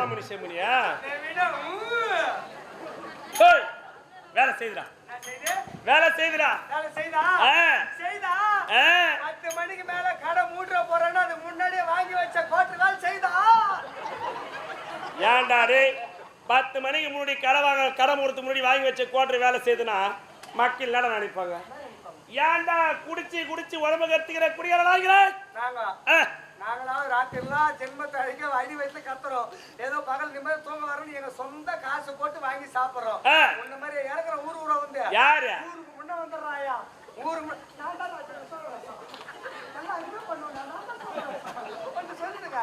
ராமணி செம்மணியா வேலை செய்துடா. நான் செய்து வேலை செய்துடா. வேலை செய்தா ஆ. செய்தா ஆ. பத்து மணிக்கு மேல கடை மூடுற போறேன்னா அது முன்னாடியே வாங்கி வச்ச கோட்டை கால் செய்தா ஏன்டா டேய் பத்து மணிக்கு முன்னாடி கடை வாங்க கடை மூடுறதுக்கு முன்னாடி வாங்கி வச்ச கோட்டர் வேலை செய்துனா மக்கள் என்னடா நினைப்பாங்க. ஏன்டா குடிச்சு குடிச்சு உடம்பு கத்துக்கிற குடியாளாகிறாய் நாங்க. நாங்களாவது ராத்திரிலாம் ஜென்மத்தை அழிக்க அடி வயசுல கத்துறோம். ஏதோ பகல் நிம்மதி தூங்க வரணும் எங்க சொந்த காசு போட்டு வாங்கி சாப்பிடுறோம். உன்ன மாதிரி இறக்குற ஊர் ஊரா வந்து. யாரு? ஊருக்கு முன்ன வந்துடுறாயா? ஊருக்கு முன்ன- நான் தான் என்ன பண்ணுவேன் நான் தான் சொல்லுங்க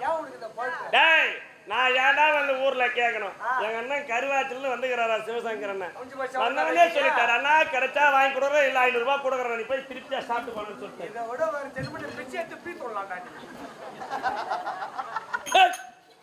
ஏன் உனக்கு இந்த டேய் நான் ஏன்டா வந்து ஊர்ல கேட்கணும் எங்க அண்ணன் கருவாச்சில வந்துக்கிறாரா சிவசங்கர் அண்ணன். வந்தவனே சொல்லிட்டாரு அண்ணா கிடைச்சா வாங்கி கொடுக்குறேன் இல்ல ஐநூறு ரூபாய் கொடுக்குறேன் நீ போய் திருப்தியா சாப்பிட்டு போகணும்னு சொல்லிட்டு.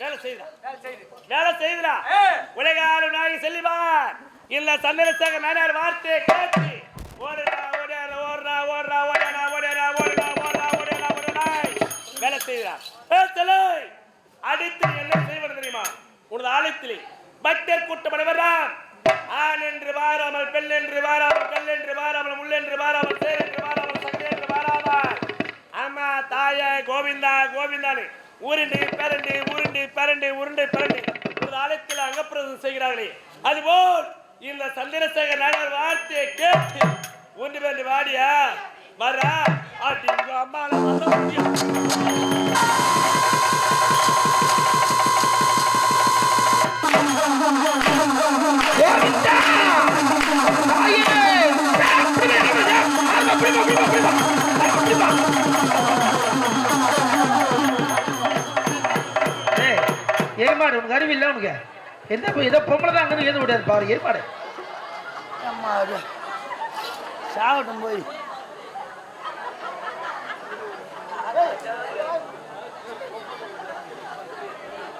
வேலை செய்யுடா. வேலை செய்து வேலை செய்யுடா ஏ உலகாலும் நாயகி செல்லிவார் இல்ல சந்திரசேகர் நானார் வார்த்தையை கேட்டு. உனது ஆலயத்திலே பக்தர் கூட்டம் அனைவராம். ஆண் என்று வாராமல் பெண் என்று வாராமல் கல் என்று வாராமல் முள் என்று வாராமல் சேர் என்று வாராமல் சகதி என்று வாராமல். ஆமா தாய கோவிந்தா கோவிந்தானு உருண்டு பரண்டு உருண்டு பரண்டு உருண்டு பரண்டு. ஒரு ஆலயத்தில் அங்கப்பிரதம் செய்கிறார்களே. அதுபோல் இந்த சந்திரசேகர் நாயர் வார்த்தையை கேட்டு ஒன்று பேர் வாடியா? வரா ஆட்டி அம்மா அறிவு இல்லை உனக்கு எந்த ஏதோ பொம்பளை தான் அங்கே எது விடாது பாரு ஏற்பாடு சாகட்டும் போய்.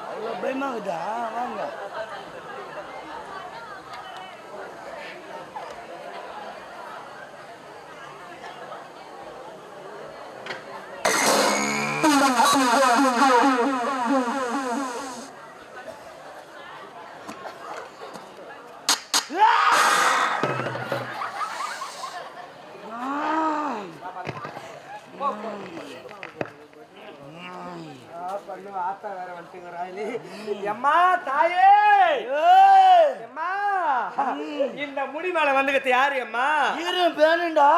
அவ்வளோ பயமாகுதா வாங்க ஆத்தா வேற வந்துட்டுங்கிறாளே எம்மா தாயே எம்மா இந்த முடி மேல வந்துக்கிட்டு யாரு எம்மா ஈரம் பேனுண்டா?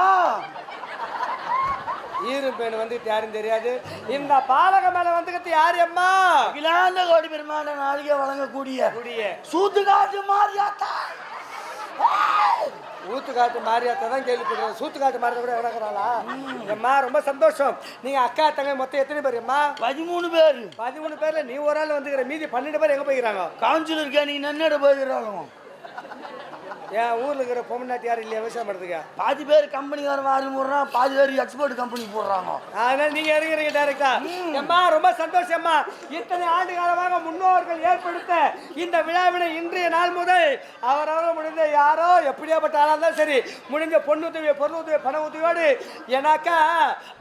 ஈரும் பேன் வந்துக்கிட்டு யாரும் தெரியாது. இந்த பாலக மேல வந்துக்கிட்டு யாரு எம்மா அகிலாண்ட கோடி பெருமான நாளிகை வழங்கக்கூடிய குடிய. சூத்து காட்டு மாறியாத்தா ஊத்து காட்டு மாரியாத்தா தான் கேள்விப்படுறேன் சூத்து காட்டு மாரியாத்தா கூட விளக்குறாளா எம்மா ரொம்ப சந்தோஷம். நீங்க அக்கா தங்க மொத்தம் எத்தனை பேர் எம்மா? பதிமூணு பேர். பதிமூணு பேர்ல நீ ஒரு ஆள் வந்துக்கிற. மீதி பன்னெண்டு பேர் எங்க போய்க்கிறாங்க? கவுன்சிலர் இருக்கா நீ நன்னட போயிடுறாங்க என் ஊர்ல இருக்கிற பொம்மநாட்டி யாரும் இல்லையா? விவசாயம் பண்றதுக்கு? பாதி பேர் கம்பெனிக்காரன் வாரி போடுறான் பாதி பேர் எக்ஸ்போர்ட் கம்பெனி போடுறாங்க. அதனால நீங்க இறங்குறீங்க டைரக்டா அம்மா ரொம்ப சந்தோஷம்மா. இத்தனை ஆண்டு காலமாக முன்னோர்கள் ஏற்படுத்த இந்த விழாவினை இன்றைய நாள் முதல் அவரவர் முடிந்த யாரோ எப்படியாப்பட்ட ஆளா இருந்தாலும் சரி முடிஞ்ச பொண்ணு உதவி பொருள் உதவி பண உதவியோடு ஏன்னாக்கா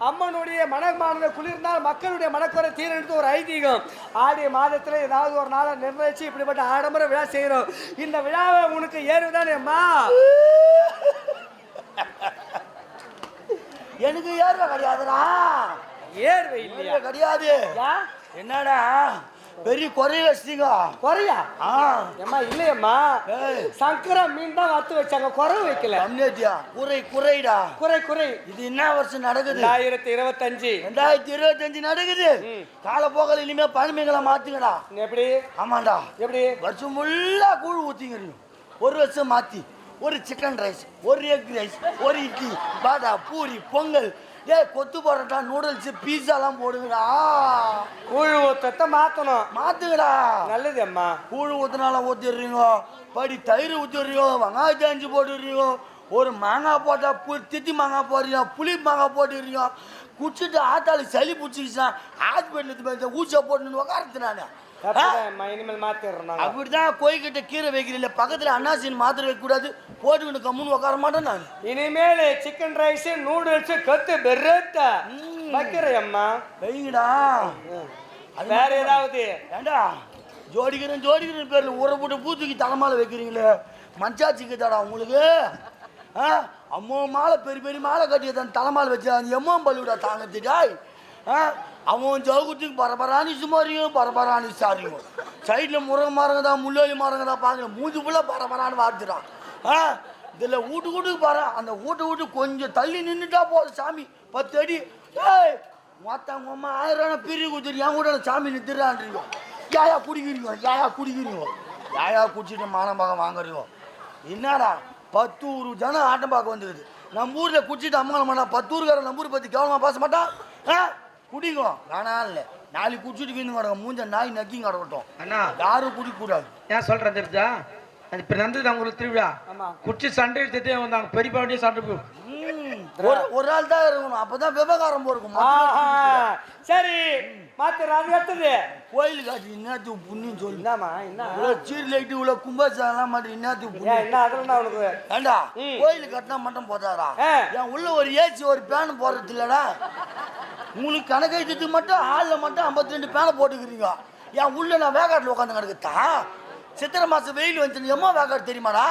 அம்மனுடைய மனமானது குளிர்ந்தால் மக்களுடைய மனக்குறை தீரணித்து ஒரு ஐதீகம். ஆடிய மாதத்துல ஏதாவது ஒரு நாளை நிர்ணயிச்சு இப்படிப்பட்ட ஆடம்பர விழா செய்யறோம் இந்த விழாவை உனக்கு ஏறுதானே அம்மா எனக்கு ஏறுவ கிடையாதுடா. ஏர்வை இல்லையா? கிடையாது? என்னடா? பெரிய குறைய வச்சிட்டீங்க. குறையா? ஆ. ஏம்மா இல்லையம்மா. சங்கரா மீன் தான் வறுத்து வச்சாங்க. குறவு வைக்கல. அம்னேத்தியா குறை குறைடா. குறை குறை. இது என்ன வருஷம் நடக்குது? ரெண்டாயிரத்தி இருபத்தஞ்சு. ரெண்டாயிரத்தி இருபத்தஞ்சு நடக்குது. காலப்போக்கில் இனிமே பழமைகளை மாத்துங்கடா. எப்படி? ஆமாண்டா. எப்படி? வருஷம் ஃபுல்லா கூழ் ஊத்திங்கிறீங்க ஒரு வருஷம் மாத்தி. ஒரு சிக்கன் ரைஸ் ஒரு எக் ரைஸ் ஒரு இட்லி பாடா பூரி பொங்கல். ஏய் கொத்து பரோட்டா நூடுல்ஸ் பீஸாலாம் போடுங்கடா. கூழ் ஊத்தத்தை மாத்தணும். மாத்துங்கடா. நல்லது அம்மா. கூழ் ஊத்துனால ஊத்திடுறீங்க. படி தயிர் ஊத்திடுறீங்க வெங்காயத்தை அஞ்சு போட்டுடுறீங்க ஒரு மாங்காய் போட்டா பு தித்தி மாங்காய் போடுறீங்க புளி மாங்காய் போட்டுடுறீங்க. குடிச்சிட்டு ஆத்தாளுக்கு சளி பிடிச்சிக்கிச்சான் ஹாஸ்பிட்டலுக்கு போய் ஊசியை போட்டு உக்காரத்து நான். இனிமேல் மாத்திடுறோம் நாங்க. அப்படிதான் கோயிக்கிட்ட கீரை வைக்கிறீங்கள பக்கத்துல அன்னாசின் மாத்திரை வைக்கக்கூடாது. போட்டுக்கிட்டு கம்முன்னு உட்கார மாட்டேன் நான். இனிமேல் சிக்கன் ரைஸ் நூடுல்ஸ் கொத்து பெர்ரேட்டா வைக்கிறேன் அம்மா வைங்கடா. வேற ஏதாவது? ஏண்டா? ஜோடிக்கிறேன் ஜோடிக்கிறேன் பேர்ல ஊற போட்டு பூத்துக்கு தலைமால வைக்கிறீங்களே. மஞ்சாச்சிக்கு தாடா உங்களுக்கு? அம்மோ மாலை பெரிய பெரிய மாலை கட்டி தன் தலைமால வச்சு அந்த எம்மோ பள்ளிவிடா தாங்கத்துட்டாய் அவன் ஜவுகுத்துக்கு பரபராணி சுமாரியும் பரபராணி சாரியும் சைடில் முருங்கை மரங்க தான் முள்ளோலி மரங்க தான் பார்க்கணும் மூஞ்சி ஃபுல்லாக பரபரான்னு வார்த்துறான். ஆ? இதில் வீட்டு வீட்டுக்கு பாரு அந்த வீட்டு வீட்டு கொஞ்சம் தள்ளி நின்றுட்டா போதும் சாமி. பத்து அடி. ஏய் மொத்தம் அம்மா ஆயிரம் ரூபா பிரி கொடுத்துரு என் கூட சாமி நிறுத்துறான்றீங்க யாயா குடிக்கிறீங்க? யாயா குடிக்கிறீங்க? யாயா குடிச்சிட்டு மானமாக வாங்குறீங்க? என்னடா பத்து ஊரு ஜனம் ஆட்டம் பார்க்க வந்துருக்குது நம்ம ஊரில் குடிச்சிட்டு அம்மா நம்ம பத்து ஊருக்காரன் நம்ம ஊரை பற்றி கவனமாக பேச மாட்டான்? ஆ? குடிங்க வேணாம் இல்லை. நாளைக்கு குடிச்சிட்டு வீணு கிடக்கும். மூஞ்ச நாய் நக்கியும் கிடக்கட்டும். அண்ணா. யாரும் குடிக்கக்கூடாது. ஏன் சொல்றேன் தெரிஞ்சா? அது இப்ப நடந்தது அவங்க திருவிழா. குச்சி சண்டை எடுத்துட்டே வந்தாங்க பெரியப்பா வண்டியே சண்டை ஒரு ஒரு ஆள் தான் இருக்கணும். அப்பதான் விவகாரம் போருக்கும். சரி. மாத்திர அது கோயிலுக்கு அது என்னத்துக்கு புண்ணியம் சொல்லு. என்னம்மா என்ன இவ்வளோ சீர் லைட்டு இவ்வளோ கும்பாசாலாம் மாட்டேன் என்னத்துக்கு ஏன் புண்ணியம் என்ன ஏண்டா. கோயிலுக்கு கட்டினா மட்டும் போதாரா. என் உள்ள ஒரு ஏசி ஒரு பேன் போடுறது இல்லடா உங்களுக்கு கணக்கெழுத்துக்கு மட்டும் ஆளில் மட்டும் ஐம்பத்தி ரெண்டு பேனை போட்டுக்கிறீங்க. என் உள்ள நான் வேகாட்டில் உட்காந்து கிடக்குதா? சித்திரை மாசம் வெயில் வந்து எம்மா வேகாடு தெரியுமாடா?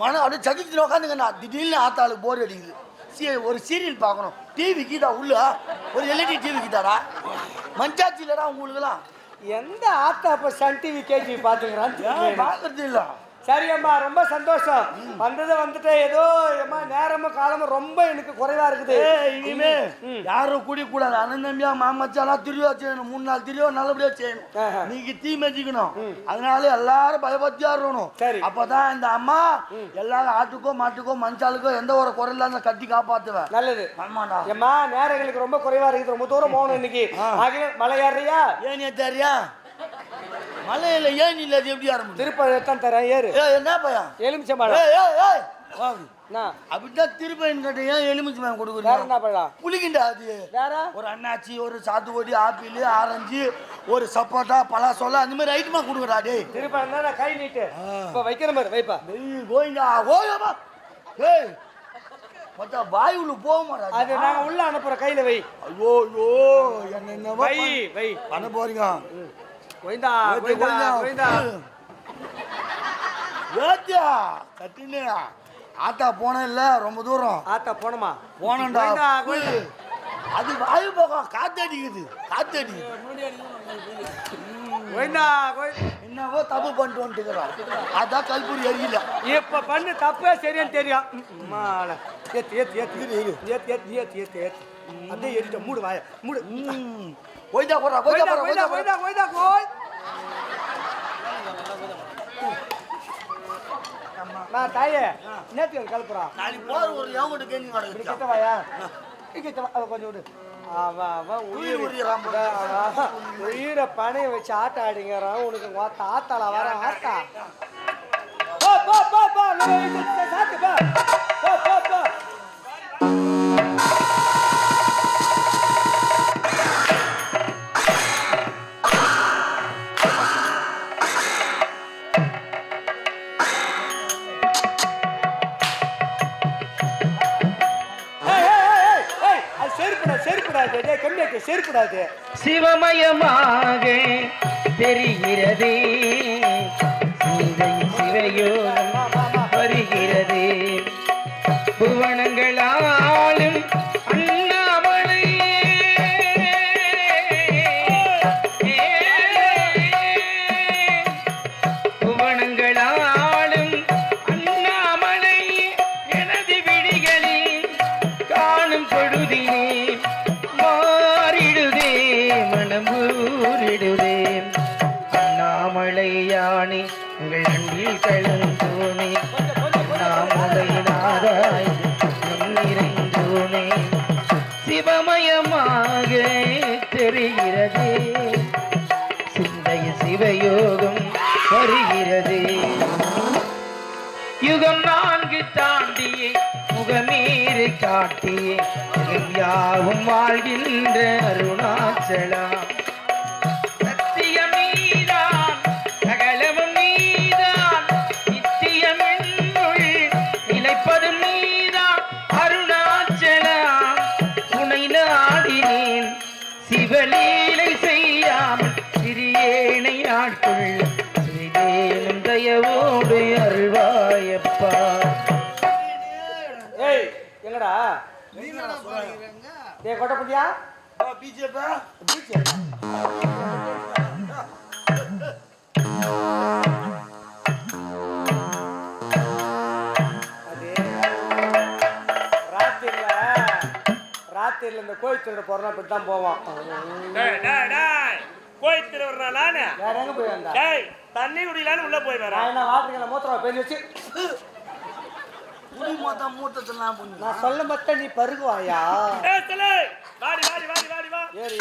மனம் அப்படியே சகிச்சு உட்காந்துங்கண்ணா. திடீர்னு ஆத்தாளுக்கு போர் அடிக்குது. சீ ஒரு சீரியல் பார்க்கணும். டிவி கீதா உள்ள? ஒரு எல்இடி டிவி கீதாடா? மஞ்சாச்சி இல்லடா உங்களுக்குலாம் எந்த ஆத்தா இப்ப சன் டிவி கேஜி ஏன் பாத்துக்கிறான் பார்க்கறது இல்லை. சரி அம்மா ரொம்ப சந்தோஷம். வந்தது வந்துட்டு ஏதோ அம்மா நேரமும் காலமும் ரொம்ப எனக்கு குறைவா இருக்குது. இனிமே யாரும் குடி கூடாது அண்ணன் மாமச்சாலாம் திருவிழா செய்யணும். மூணு நாள் திருவிழா நல்லபடியா. செய்யணும். நீங்க தீ மெச்சிக்கணும் அதனால எல்லாரும் பயபக்தியா இருக்கணும் சரி. அப்பதான் இந்த அம்மா எல்லாரும் ஆட்டுக்கோ மாட்டுக்கோ மஞ்சாலுக்கோ எந்த ஒரு குறை இல்லாம கட்டி காப்பாத்துவேன் நல்லது. ஆமாடா. ஏம்மா நேரங்களுக்கு ரொம்ப குறைவா இருக்குது. ரொம்ப தூரம் போகணும் இன்னைக்கு. மலை ஏறியா ஏன் தெரியா மலையில ஏன் இல்ல அது எப்படி ஆரம்பிச்சு திருப்பதி எத்தான் தரேன் ஏறு. ஏய் என்ன பையன்? எலுமிச்சம்பழம் ஏய் ஏய் ஏய். வா. என்ன அப்படிதான் திருப்பதி கட்ட ஏன் எலுமிச்சு பையன் வேற கொடுக்குறீங்க என்ன பழம்? புளிக்கிண்டா அது? வேற? ஒரு அண்ணாச்சி ஒரு சாத்துக்குடி ஆப்பிள் ஆரஞ்சு ஒரு சப்போட்டா பலாசோளம் அந்த மாதிரி ஐட்டமா கொடுக்குறா டேய். திருப்பதி தான் கை நீட்டு. இப்ப வைக்கிற மாதிரி வைப்பா. டேய் கோயிங்கா கோயமா ஏய் மொத்தம் வாயுல போக அது நாங்க உள்ள அனுப்புற கையில வை. ஐயோ ஐயோ என்ன வை வை. பண்ண போறீங்க. கோயிந்தா ஏத்தி கோயிந்தா கோயிந்தா ஏத்தியா கட்டினு. ஆத்தா போன இல்ல ரொம்ப தூரம். ஆத்தா போனமா? போனண்டா அது வாயு போகம் காத்து அடிக்குது காத்து அடிக்குது என்னவோ தப்பு பண்ணிட்டு வந்துட்டுக்கிறோம் அதான் கல்பூரி எரியல இப்ப பண்ணு தப்பே சரியான்னு தெரியும். ஏத்து ஏத்து ஏத்து. இரு. ஏத்து ஏத்து ஏத்து ஏத்து ஏத்து. அப்படியே ஏறிட்ட மூடு வாய மூடு. ம். கோயிந்தா போறா கோயிந்தா கோயிந்தா போறா கோயிந்தா கோயிந்தா கோயிந்தா போறா கோயிந்தா கோய் நான் தாயே நேத்து கலப்புறான் நாளைக்கு போற ஒரு எவங்கிட்ட கேள்வி இப்படி கிடக்குச்சா கிட்ட வாயா இப்படி கிட்ட வா அவ கொஞ்சம் விடு உயிர் பணைய வச்சு ஆட்ட ஆடிங்கிறான் உனக்கு ஆத்தாளா வர ஆத்தா. போ போ போ போ. சாத்து போ. காட்டி யாவும் வாழ்கின்ற அருணாச்சலா. சிவலீலை செய்யாமல் சிறியேனை ஆட்கொள்ள சிறிதேனும் தயவோம் டேய் கொட்டப்பட்டியா பிஜேபி அது ராத்திரில இந்த கோயில் திருட போறோம் இப்படி தான் போவான் டேய், டேய், டேய். கோயில் திருவண்ணா நானு வேற எங்க போய் வந்தா? டேய் தண்ணி குடிக்கலான்னு உள்ள போய் வரேன் நான் என்ன வாட்டருக்கல மூத்திரம் பெரிய வச்சு குடி மொத்தம் மூத்தத்தெல்லாம் பண்ணி நான் சொல்ல மத்த நீ பருகுவாயா? வாடி வாடி வா. ஏறு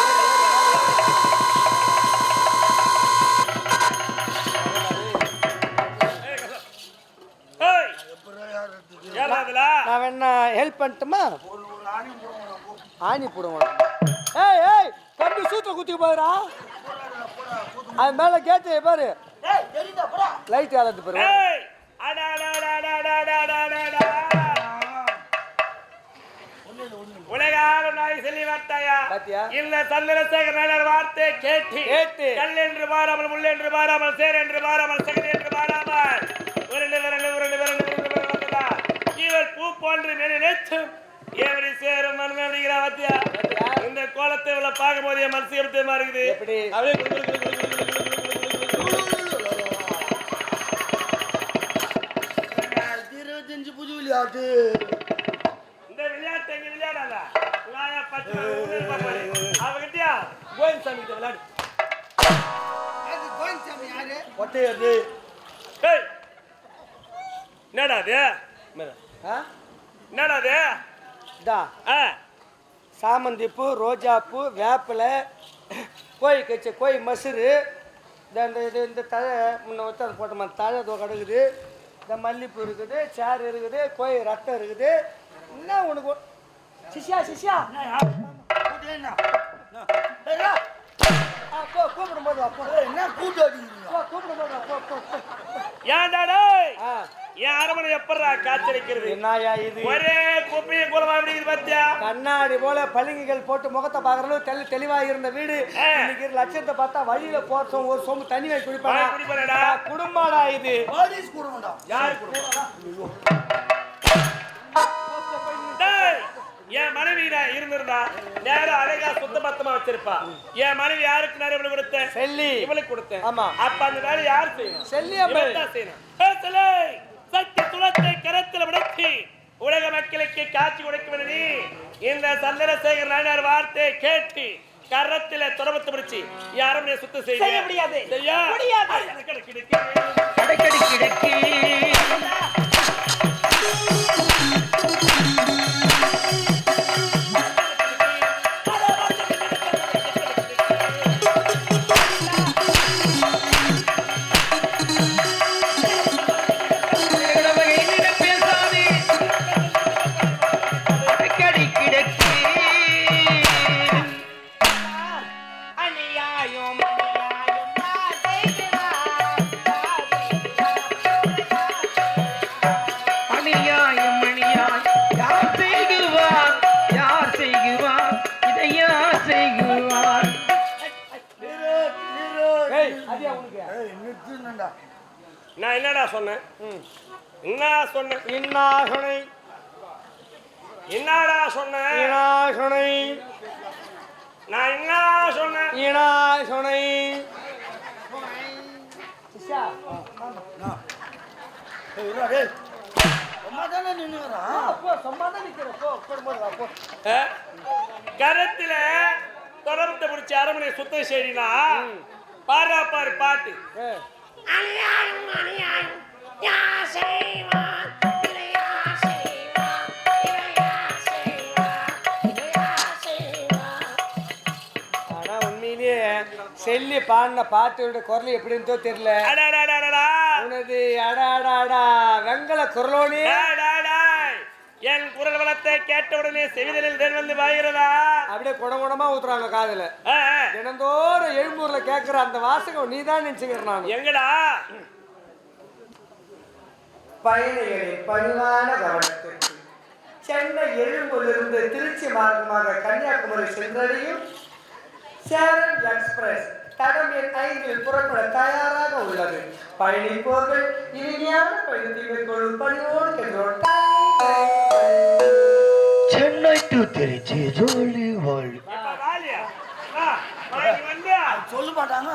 நான் வேணா ஹெல்ப் பண்ணட்டுமா? ஆணி போடுவோம். ஏய் ஏய் கம்பி சூத்த குத்தி போயிடா அது மேல கேட்டு பாரு. லைட் ஆளது பாரு. இந்த சந்திரசேகர் நாயர் வார்த்தை கேட்டு கேட்டு கல் என்று பாராமல் முள்ள என்று பாராமல் சேர் என்று பாராமல் சகல் என்று பாராமல் உருண்டு விரண்டு ஒரு விரண்டு இவர் பூ போன்று நினைத்து எப்படி சேரும் மனம் அப்படிங்கிற வாத்தியா இந்த கோலத்தை உள்ள பார்க்கும் போது என் மனசு எப்படி இருக்குது அப்படியே இருபத்தஞ்சு புதுவிலியாட்டு அவகிட்டயா கோவிந்த் சாமி கிட்ட விளையாடு. ஒட்டையது. ஏய் என்னடா அது? ஆ? என்னடா அது? இதா? ஆ. சாமந்தி பூ ரோஜா பூ வேப்பிலை கோழி கச்ச கோழி மசுரு. இந்த இந்த இது இந்த தழை முன்ன வச்சு அது போட்டோமா? தழை இதோ கிடக்குது இந்த மல்லிப்பூ இருக்குது சேர் இருக்குது கோழி ரத்தம் இருக்குது. என்ன உனக்கு சிஷ்யா சிஷ்யா ஆ, போ கூப்பிடும்போது வா, போ என்ன கூட்டு அடிக்கிறீங்க போ கூப்பிடும்போது வா, போ போ போ. ஏன்டா டேய் ஆ என் அரமனை எப்படா காய்ச்சலிக்கிறது என்னயா இது? ஒரே குப்பையை குளமா அப்படிங்கிறது பாத்தியா? கண்ணாடி போல பளிங்குகள் போட்டு முகத்தை பாக்குறது தெளி தெளிவா இருந்த வீடு. இன்னைக்கு லட்சத்தை பார்த்தா வழியில போறோம் ஒரு சொம்பு தண்ணி வாங்கி. குடிப்பாடா குடும்பாடா இது. பாலிஸ் கொடுங்கடா யாரு கொடுப்பா டேய் என் மனைவி நான் இருந்திருந்தா நேரம் அழகா சுத்த பத்தமா வச்சிருப்பா. என் மனைவி யாருக்கு நேரம் இவளுக்கு கொடுத்தேன்? செல்லி. இவளுக்கு கொடுத்தேன். ஆமா. அப்ப அந்த வேலை யார் செய்யணும். இவன் தான் செய்யணும். சக்தி துளத்தை கரத்தில் விடத்தி உலக மக்களுக்கு காட்சி கொடுக்கும் இந்த சந்திரசேகர் நாயனார் வார்த்தை கேட்டு கரத்தில தொடர்பத்து பிடிச்சி யாரும் சுத்தம் செய்ய முடியாது. செய்ய. முடியாது. கடைக்கடி கிடக்கி. இன்னாசனை என்னடா சொன்ன? இனாசனை நான் என்ன சொன்னேன் இனாசனை கரத்துல தொடர்பத்தை பிடிச்ச அரமனை சுத்தம் செய்யினா பாரு பாரு பாட்டு. அநியாயம் அநியாயம். செல்லி பாடின பாட்டோட குரல் எப்படின்னு தெரியல அடாடாடாடா. உனது அடாடாடா வெங்கல குரலோனே. என் குரல் வளத்தை கேட்டவுடனே செவிதலில் தேன் வந்து பாய்கிறதா அப்படியே குணகுணமா ஊத்துறாங்க காதுல. தினந்தோறும் எழும்பூர்ல கேட்கிற அந்த வாசகம் நீ தான் நினைச்சுக்கிறேன் நான் எங்கடா பயணிகளின் பணிவான கவனத்திற்கு சென்னை எழும்பூரிலிருந்து திருச்சி மார்க்கமாக கன்னியாகுமரி சென்றடையும் சேரன் எக்ஸ்பிரஸ் தடம் எண் ஐந்தில் புறப்பட தயாராக உள்ளது பயணிப்போர்கள் இனிமையான பயணத்தை மேற்கொள்ளும் பணியோடு கேட்கிறோம் சென்னை டு திருச்சி ஜோலி வாழ் சொல்ல மாட்டாங்க